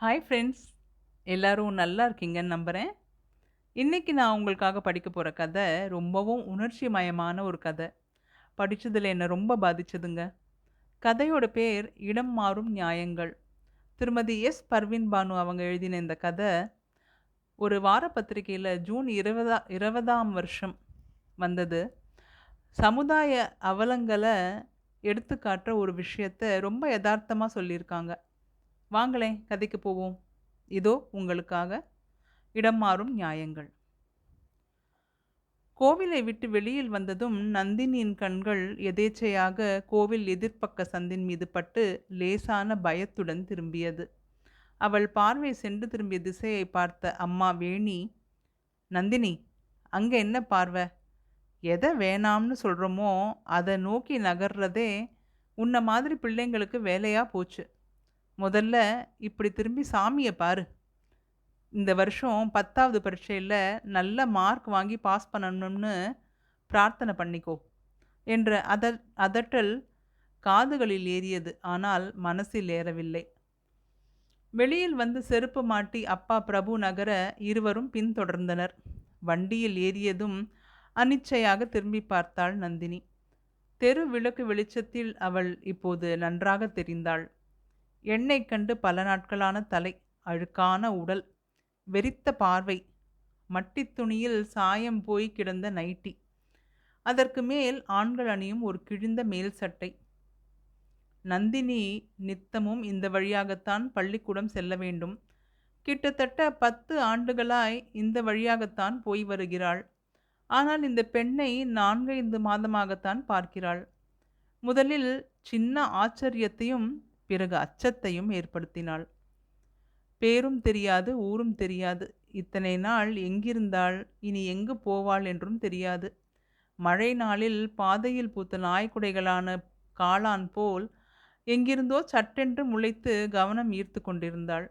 Hi friends எல்லோரும் நல்லா இருக்கீங்கன்னு நம்புகிறேன் இன்றைக்கி நான் உங்களுக்காக படிக்க போகிற கதை ரொம்பவும் உணர்ச்சி மயமான ஒரு கதை. படித்ததில் என்னை ரொம்ப பாதிச்சதுங்க. கதையோட பேர் இடம் மாறும் நியாயங்கள். திருமதி எஸ். பர்வின் பானு அவங்க எழுதின இந்த கதை ஒரு வார பத்திரிகையில் ஜூன் இருபதா இருபதாம் வருஷம் வந்தது. சமுதாய அவலங்களை எடுத்துக்காட்டுற ஒரு விஷயத்தை ரொம்ப யதார்த்தமாக சொல்லியிருக்காங்க. வாங்களேன் கதைக்கு போவோம். இதோ உங்களுக்காக இடம் மாறும் நியாயங்கள். கோவிலை விட்டு வெளியில் வந்ததும் நந்தினியின் கண்கள் எதேச்சையாக கோவில் எதிர்ப்பக்க சந்தின் மீது பட்டு லேசான பயத்துடன் திரும்பியது. அவள் பார்வை சென்று திரும்பிய திசையை பார்த்த அம்மா வேணி நந்தினி அங்கே என்ன பார்வை? எதை வேணாம்னு சொல்கிறோமோ அதை நோக்கி நகர்றதே உன்ன மாதிரி பிள்ளைங்களுக்கு வேலையாக போச்சு. முதல்ல இப்படி திரும்பி சாமியை பாரு. இந்த வருஷம் பத்தாவது பரீட்சையில் நல்ல மார்க் வாங்கி பாஸ் பண்ணணும்னு பிரார்த்தனை பண்ணிக்கோ என்ற அத அதட்டல் காதுகளில் ஏறியது. ஆனால் மனசில் ஏறவில்லை. வெளியில் வந்து செருப்பு மாட்டி அப்பா பிரபு நகர இருவரும் பின்தொடர்ந்தனர். வண்டியில் ஏறியதும் அனிச்சையாக திரும்பி பார்த்தாள் நந்தினி. தெரு விளக்கு வெளிச்சத்தில் அவள் இப்போது நன்றாக தெரிந்தாள். எண்ணெய் கண்டு பல நாட்களான தலை அழுக்கான உடல் வெறித்த பார்வை மட்டித் துணியில் சாயம் போய் கிடந்த நைட்டி. அதற்கு மேல் ஆண்கள் அணியும் ஒரு கிழிந்த மேல் சட்டை. நந்தினி நித்தமும் இந்த வழியாகத்தான் பள்ளிக்கூடம் செல்ல வேண்டும். கிட்டத்தட்ட பத்து ஆண்டுகளாய் இந்த வழியாகத்தான் போய் வருகிறாள். ஆனால் இந்த பெண்ணை நான்கைந்து மாதமாகத்தான் பார்க்கிறாள். முதலில் சின்ன ஆச்சரியத்தையும் பிறகு அச்சத்தையும் ஏற்படுத்தினாள். பேரும் தெரியாது ஊரும் தெரியாது. இத்தனை நாள் எங்கிருந்தாள்? இனி எங்கு போவாள் என்றும் தெரியாது. மழை நாளில் பாதையில் பூத்த நாய்க்குடைகளான காளான் போல் எங்கிருந்தோ சட்டென்று முளைத்து கவனம் ஈர்த்து கொண்டிருந்தாள்.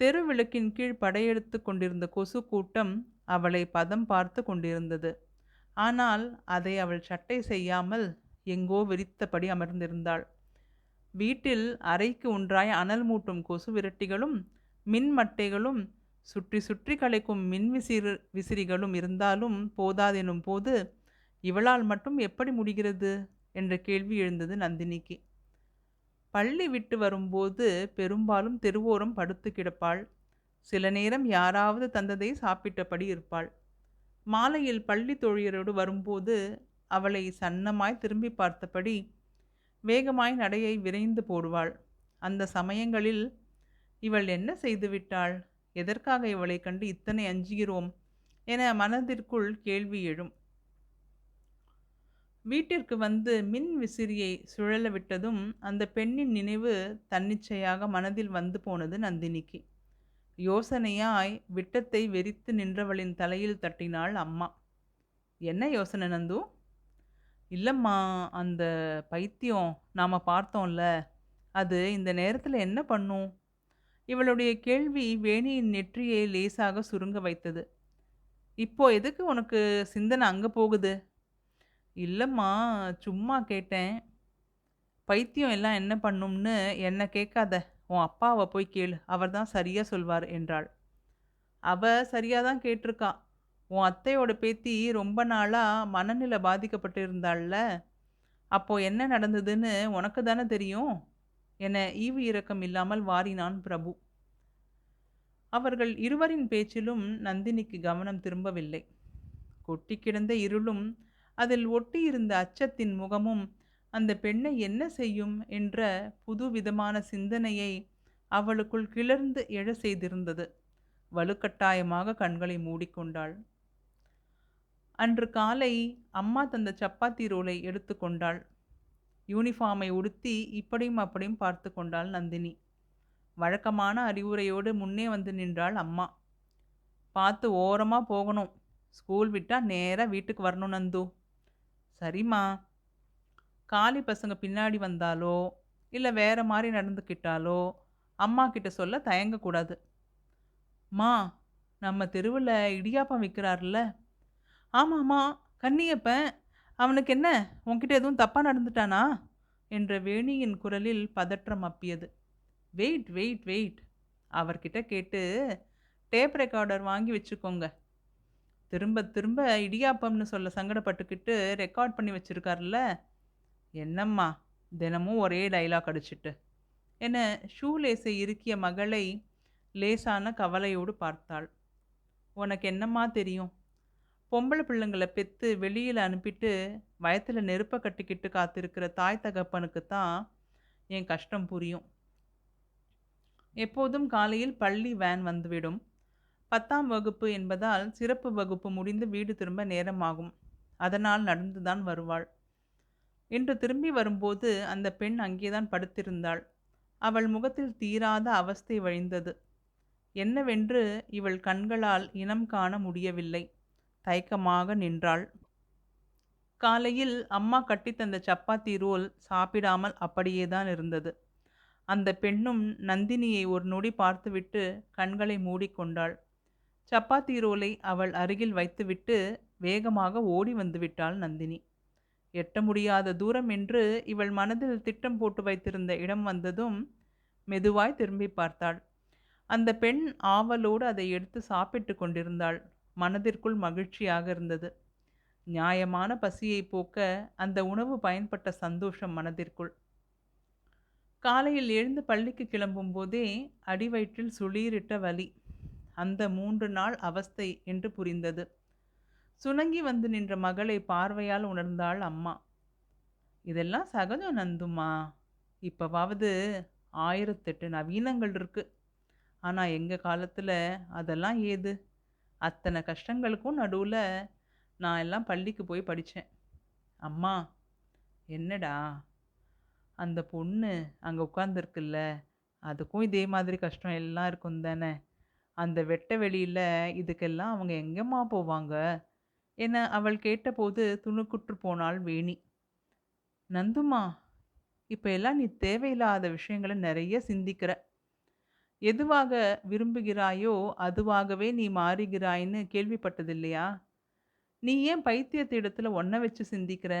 தெரு விளக்கின் கீழ் படையெடுத்து கொண்டிருந்த கொசு கூட்டம் அவளை பதம் பார்த்து கொண்டிருந்தது. ஆனால் அதை அவள் சட்டை செய்யாமல் எங்கோ விரித்தபடி அமர்ந்திருந்தாள். வீட்டில் அறைக்கு ஒன்றாய் அனல் மூட்டும் கொசு விரட்டிகளும் மின் மட்டைகளும் சுற்றி சுற்றி கலைக்கும் மின் விசிறு விசிறிகளும் இருந்தாலும் போதாதெனும் போது இவளால் மட்டும் எப்படி முடிகிறது? என்ற கேள்வி எழுந்தது நந்தினிக்கு. பள்ளி விட்டு வரும்போது பெரும்பாலும் தெருவோரம் படுத்து கிடப்பாள். சில நேரம் யாராவது தந்ததை சாப்பிட்டபடி இருப்பாள். மாலையில் பள்ளி தோழியரோடு வரும்போது அவளை சன்னமாய் திரும்பி பார்த்தபடி வேகமாய் நடையை விரைந்து போடுவாள். அந்த சமயங்களில் இவள் என்ன செய்துவிட்டாள் எதற்காக இவளை கண்டு இத்தனை அஞ்சுகிறோம்? என மனதிற்குள் கேள்வி எழும். வீட்டிற்கு வந்து மின் விசிறியை சுழல விட்டதும் அந்த பெண்ணின் நினைவு தன்னிச்சையாக மனதில் வந்து போனது நந்தினிக்கு. யோசனையாய் விட்டத்தை வெறித்து நின்றவளின் தலையில் தட்டினாள் அம்மா. என்ன யோசனை நந்து? இல்லைம்மா அந்த பைத்தியம் நாம் பார்த்தோம்ல அது இந்த நேரத்தில் என்ன பண்ணும்? இவளுடைய கேள்வி வேணியின் நெற்றியை லேசாக சுருங்க வைத்தது. இப்போ எதுக்கு உனக்கு சிந்தனை அங்கே போகுது? இல்லைம்மா சும்மா கேட்டேன். பைத்தியம் எல்லாம் என்ன பண்ணும்னு என்னை கேட்காத உன் அப்பாவை போய் கேளு அவர் தான் சரியாக சொல்வார் என்றாள். அவ சரியாக தான் கேட்டிருக்கா. உன் அத்தையோட பேத்தி ரொம்ப நாளாக மனநிலை பாதிக்கப்பட்டு இருந்தாள்ல அப்போது என்ன நடந்ததுன்னு உனக்கு தானே தெரியும்? என ஈவு இரக்கம் இல்லாமல் வாரினான் பிரபு. அவர்கள் இருவரின் பேச்சிலும் நந்தினிக்கு கவனம் திரும்பவில்லை. கொட்டி கிடந்த இருளும் அதில் ஒட்டியிருந்த அச்சத்தின் முகமும் அந்த பெண்ணை என்ன செய்யும் என்ற புதுவிதமான சிந்தனையை அவளுக்குள் கிளர்ந்து எழ செய்திருந்தது. வலுக்கட்டாயமாக கண்களை மூடிக்கொண்டாள். அன்று காலை அம்மா தந்த சப்பாத்தி ரோலை எடுத்துக்கொண்டாள் யூனிஃபார்மை உடுத்தி இப்படியும் அப்படியும் பார்த்து கொண்டாள் நந்தினி. வழக்கமான அறிவுரையோடு முன்னே வந்து நின்றாள் அம்மா. பார்த்து ஓரமாக போகணும். ஸ்கூல் விட்டால் நேராக வீட்டுக்கு வரணும் நந்து. சரிம்மா. காலி பசங்க பின்னாடி வந்தாலோ இல்லை வேறு மாதிரி நடந்துக்கிட்டாலோ அம்மா கிட்ட சொல்ல தயங்கக்கூடாது. மா நம்ம தெருவில் இடியாப்பம் விற்கிறார்ல ஆமாம்மா கன்னியப்பன் அவனுக்கு என்ன உன்கிட்ட எதுவும் தப்பாக நடந்துட்டானா? என்ற வேணியின் குரலில் பதற்றம் அப்பியது. Wait wait wait. அவர்கிட்ட கேட்டு டேப் ரெக்கார்டர் வாங்கி வச்சுக்கோங்க. திரும்ப திரும்ப இடியாப்பம்னு சொல்ல சங்கடப்பட்டுக்கிட்டு ரெக்கார்ட் பண்ணி வச்சுருக்கார்ல என்னம்மா தினமும் ஒரே டைலாக் அடிச்சிட்டு. என ஷூ லேஸை இறுக்கிய மகளை லேசான கவலையோடு பார்த்தாள். உனக்கு என்னம்மா தெரியும்? பொம்பளை பிள்ளைங்களை பெற்று வெளியில் அனுப்பிட்டு வயத்தில் நெருப்பை கட்டிக்கிட்டு காத்திருக்கிற தாய் தகப்பனுக்கு தான் என் கஷ்டம் புரியும். எப்போதும் காலையில் பள்ளி வேன் வந்துவிடும். பத்தாம் வகுப்பு என்பதால் சிறப்பு வகுப்பு முடிந்து வீடு திரும்ப நேரமாகும். அதனால் நடந்துதான் வருவாள். இன்று திரும்பி வரும்போது அந்த பெண் அங்கேதான் படுத்திருந்தாள். அவள் முகத்தில் தீராத அவஸ்தை வழிந்தது. என்னவென்று இவள் கண்களால் இனம் காண முடியவில்லை. தயக்கமாக நின்றாள். காலையில் அம்மா கட்டித்தந்த சப்பாத்தி ரோல் சாப்பிடாமல் அப்படியே தான் இருந்தது. அந்த பெண்ணும் நந்தினியை ஒரு நொடி பார்த்துவிட்டு கண்களை மூடிக்கொண்டாள் சப்பாத்தி ரோலை அவள் அருகில் வைத்துவிட்டு வேகமாக ஓடி வந்துவிட்டாள் நந்தினி. எட்ட முடியாத தூரம் என்று இவள் மனதில் திட்டம் போட்டு வைத்திருந்த இடம் வந்ததும் மெதுவாய் திரும்பி பார்த்தாள். அந்த பெண் ஆவலோடு அதை எடுத்து சாப்பிட்டு கொண்டிருந்தாள். மனதிற்குள் மகிழ்ச்சியாக இருந்தது. நியாயமான பசியை போக்க அந்த உணவு பயன்பட்ட சந்தோஷம் மனதிற்குள். காலையில் எழுந்து பள்ளிக்கு கிளம்பும் போதே அடிவயிற்றில் சுளீரிட்ட வலி அந்த மூன்று நாள் அவஸ்தை என்று புரிந்தது. சுணங்கி வந்து நின்ற மகளை பார்வையால் உணர்ந்தாள் அம்மா. இதெல்லாம் சகஜம் நந்துமா இப்போவாவது ஆயிரத்தெட்டு நவீனங்கள் இருக்கு. ஆனால் எங்கள் காலத்தில் அதெல்லாம் ஏது? அத்தனை கஷ்டங்களுக்கும் நடுவில் நான் எல்லாம் பள்ளிக்கு போய் படித்தேன் அம்மா என்னடா? அந்த பொண்ணு அங்கே உட்காந்துருக்குல்ல அதுக்கும் இதே மாதிரி கஷ்டம் எல்லாம் இருக்கும் தானே? அந்த வெட்ட வெளியில் இதுக்கெல்லாம் அவங்க எங்கேம்மா போவாங்க? என அவள் கேட்டபோது துணுக்குற்று போனாள் வேணி. நந்துமா இப்போ எல்லாம் நீ தேவையில்லாத விஷயங்களை நிறைய சிந்திக்கிற. எதுவாக விரும்புகிறாயோ அதுவாகவே நீ மாறுகிறாய்ன்னு கேள்விப்பட்டதில்லையா? நீ ஏன் பைத்தியத்து இடத்துல ஒன்றை வச்சு சிந்திக்கிற?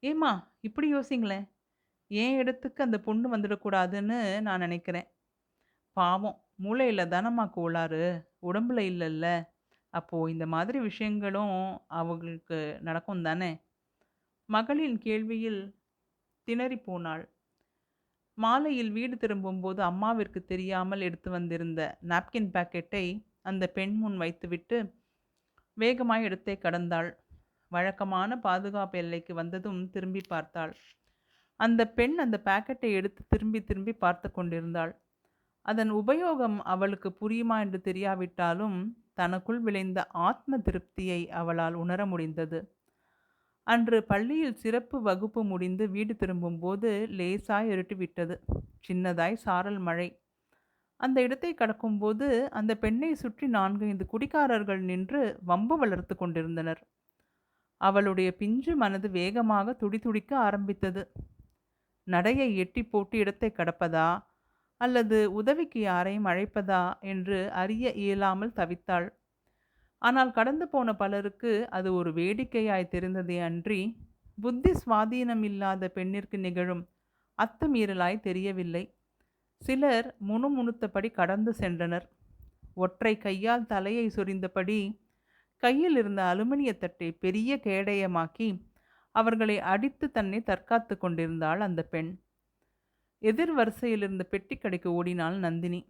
ஏம்மா இப்படி யோசிங்களேன். ஏன் இடத்துக்கு அந்த பொண்ணு வந்துடக்கூடாதுன்னு நான் நினைக்கிறேன். பாவம் மூளையில் தானம்மா கோளாறு. உடம்புல இல்லைல்ல. அப்போது இந்த மாதிரி விஷயங்களும் அவங்களுக்கு நடக்கும் தானே மகளின் கேள்வியில் திணறி போனாள். மாலையில் வீடு திரும்பும்போது அம்மாவிற்கு தெரியாமல் எடுத்து வந்திருந்த நாப்கின் பாக்கெட்டை அந்த பெண் முன் வைத்துவிட்டு வேகமாய் இடத்தை கடந்தாள். வழக்கமான பாதுகாப்பு எல்லைக்கு வந்ததும் திரும்பி பார்த்தாள். அந்த பெண் அந்த பாக்கெட்டை எடுத்து திரும்பி திரும்பி பார்த்து கொண்டிருந்தாள். அதன் உபயோகம் அவளுக்கு புரியுமா என்று தெரியாவிட்டாலும் தனக்குள் விளைந்த ஆத்ம திருப்தியை அவளால் உணர முடிந்தது. அன்று பள்ளியில் சிறப்பு வகுப்பு முடிந்து வீடு திரும்பும்போது லேசாய் இருட்டிவிட்டது. சின்னதாய் சாரல் மழை. அந்த இடத்தை கடக்கும்போது அந்த பெண்ணை சுற்றி நான்கு ஐந்து குடிகாரர்கள் நின்று வம்பு வளர்த்து கொண்டிருந்தனர். அவளுடைய பிஞ்சு மனது வேகமாக துடிதுடிக்க ஆரம்பித்தது. நடையை எட்டி போட்டு இடத்தை கடப்பதா? அல்லது உதவிக்கு யாரையும் அழைப்பதா? என்று அறிய இயலாமல் தவித்தாள். ஆனால் கடந்து போன பலருக்கு அது ஒரு வேடிக்கையாய் தெரிந்ததே அன்றி புத்தி சுவாதீனம் இல்லாத பெண்ணிற்கு நிகழும் அத்துமீறலாய் தெரியவில்லை. சிலர் முணுமுணுத்தபடி கடந்து சென்றனர். ஒற்றை கையால் தலையை சொரிந்தபடி கையில் இருந்த அலுமினிய தட்டை பெரிய கேடயமாக்கி அவர்களை அடித்து தன்னை தற்காத்து கொண்டிருந்தாள் அந்த பெண். எதிர் வரிசையில் இருந்த பெட்டி கடைக்கு ஓடினாள் நந்தினி.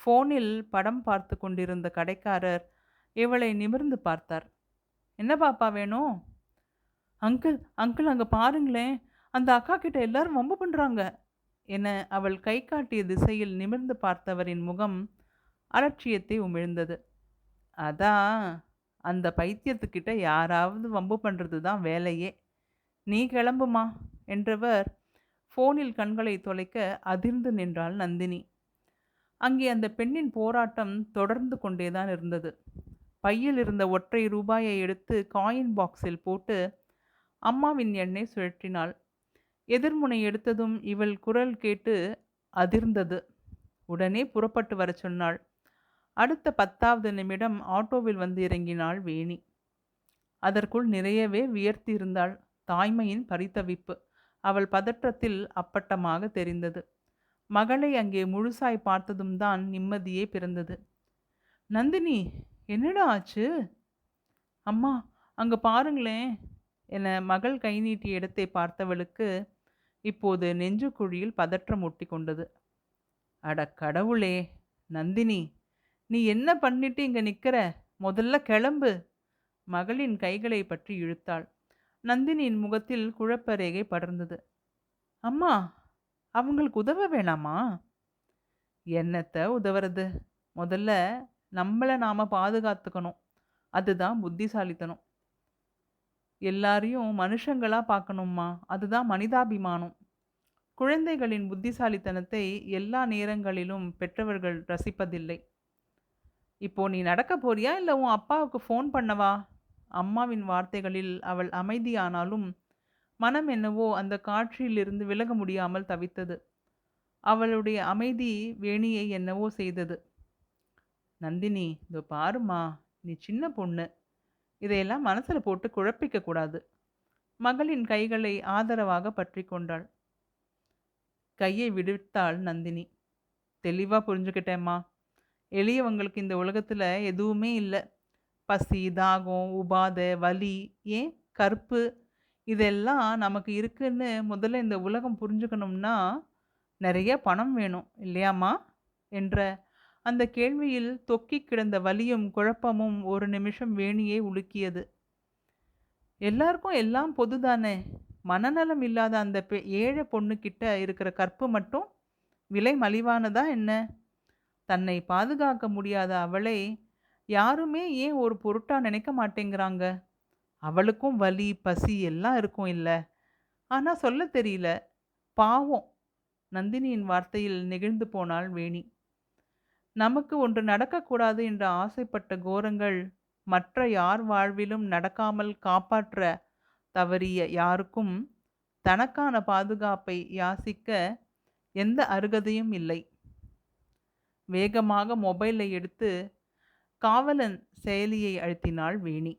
ஃபோனில் படம் பார்த்து கொண்டிருந்த கடைக்காரர் இவளை நிமிர்ந்து பார்த்தார். என்ன பாப்பா வேணும் அங்கிள் அங்கிள் அங்கே பாருங்களேன் அந்த அக்கா கிட்ட எல்லாரும் வம்பு பண்ணுறாங்க என அவள் கை காட்டிய திசையில் நிமிர்ந்து பார்த்தவரின் முகம் அலட்சியத்தை உமிழ்ந்தது. அதான் அந்த பைத்தியத்துக்கிட்ட யாராவது வம்பு பண்ணுறது தான் வேலையே. நீ கிளம்புமா என்றவர் ஃபோனில் கண்களை தொலைக்க அதிர்ந்து நின்றாள் நந்தினி. அங்கே அந்த பெண்ணின் போராட்டம் தொடர்ந்து கொண்டேதான் இருந்தது. பையில் இருந்த ஒற்றை ரூபாயை எடுத்து காயின் பாக்ஸில் போட்டு அம்மாவின் எண்ணெய் சுழற்றினாள். எதிர்முனை எடுத்ததும் இவள் குரல் கேட்டு அதிர்ந்தது. உடனே புறப்பட்டு வர சொன்னாள். அடுத்த பத்தாவது நிமிடம் ஆட்டோவில் வந்து இறங்கினாள் வேணி. அதற்குள் நிறையவே வியர்த்தி இருந்தாள் தாய்மையின் பரித்தவிப்பு அவள் பதற்றத்தில் அப்பட்டமாக தெரிந்தது. மகளை அங்கே முழுசாய் பார்த்ததும் தான் நிம்மதியே பிறந்தது. நந்தினி என்னடா ஆச்சு? அம்மா அங்கே பாருங்களேன். என மகள் கை நீட்டிய இடத்தை பார்த்தவளுக்கு இப்போது நெஞ்சுக்குழியில் பதற்றம் ஒட்டி கொண்டது அட கடவுளே நந்தினி நீ என்ன பண்ணிட்டு இங்கே நிற்கிற முதல்ல கிளம்பு. மகளின் கைகளை பற்றி இழுத்தாள். நந்தினியின் முகத்தில் குழப்பரேகை படர்ந்தது. அம்மா அவங்களுக்கு உதவ வேணாமா? என்னத்த உதவுறது? முதல்ல நம்மளை நாம் பாதுகாத்துக்கணும். அதுதான் புத்திசாலித்தனம். எல்லாரையும் மனுஷங்களாக பார்க்கணும்மா. அதுதான் மனிதாபிமானம். குழந்தைகளின் புத்திசாலித்தனத்தை எல்லா நேரங்களிலும் பெற்றவர்கள் ரசிப்பதில்லை. இப்போ நீ நடக்க போறியா? இல்லை உன் அப்பாவுக்கு ஃபோன் பண்ணவா? அம்மாவின் வார்த்தைகளில் அவள் அமைதியானாலும் மனம் என்னவோ அந்த காட்சியிலிருந்து விலக முடியாமல் தவித்தது. அவளுடைய அமைதி வேணியை என்னவோ செய்தது. நந்தினி இதோ பாருமா நீ சின்ன பொண்ணு. இதையெல்லாம் மனசில் போட்டு குழப்பிக்க கூடாது. மகளின் கைகளை ஆதரவாக பற்றி கொண்டாள். கையை விடுத்தாள் நந்தினி. தெளிவாக புரிஞ்சுக்கிட்டேம்மா. எளியவங்களுக்கு இந்த உலகத்தில் எதுவுமே இல்லை. பசி தாகம் உபாதை வலி ஏன் கற்பு இதெல்லாம் நமக்கு இருக்குன்னு முதல்ல இந்த உலகம் புரிஞ்சுக்கணும்னா நிறைய பணம் வேணும் இல்லையாம்மா? என்ற அந்த கேள்வியில் தொக்கி கிடந்த வலியும் குழப்பமும் ஒரு நிமிஷம் வேணியே உலுக்கியது. எல்லாருக்கும் எல்லாம் பொதுதானே? மனநலம் இல்லாத அந்த பெ ஏழை பொண்ணுக்கிட்ட இருக்கிற கற்பு மட்டும் விலை மலிவானதா என்ன? தன்னை பாதுகாக்க முடியாத அவளை யாருமே ஏன் ஒரு பொருட்டா நினைக்க மாட்டேங்கிறாங்க? அவளுக்கும் வலி பசி எல்லாம் இருக்கும் இல்லை. ஆனால் சொல்ல தெரியல. பாவம். நந்தினியின் வார்த்தையில் நெகிழ்ந்து போனாள் வேணி. நமக்கு ஒன்று நடக்கக்கூடாது என்று ஆசைப்பட்ட கோரங்கள் மற்ற யார் வாழ்விலும் நடக்காமல் காப்பாற்ற தவறிய யாருக்கும் தனக்கான பாதுகாப்பை யாசிக்க எந்த அருகதையும் இல்லை. வேகமாக மொபைலை எடுத்து காவலன் செயலியை அழுத்தினாள் வேணி.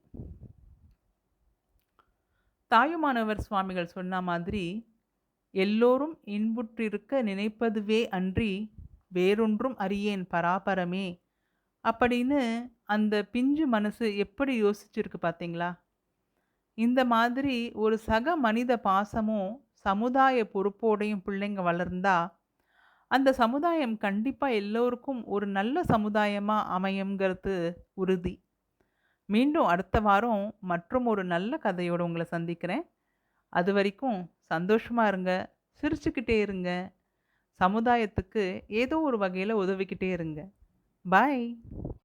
தாயுமானவர் சுவாமிகள் சொன்ன மாதிரி எல்லோரும் இன்புற்றிருக்க நினைப்பதுவே அன்றி வேறொன்றும் அறியேன் பராபரமே. அப்படின்னு அந்த பிஞ்சு மனசு எப்படி யோசிச்சிருக்கு பார்த்தீங்களா இந்த மாதிரி ஒரு சக மனித பாசமும் சமுதாய பொறுப்போடையும் பிள்ளைங்க வளர்ந்தா அந்த சமுதாயம் கண்டிப்பாக எல்லோருக்கும் ஒரு நல்ல சமுதாயமாக அமையுங்கிறது உறுதி. மீண்டும் அடுத்த வாரம் மற்றும் ஒரு நல்ல கதையோடு உங்களை சந்திக்கிறேன். அது வரைக்கும் சந்தோஷமாக இருங்க சிரிச்சுக்கிட்டே இருங்க. சமுதாயத்துக்கு ஏதோ ஒரு வகையில் உதவிக்கிட்டே இருங்க. பாய்.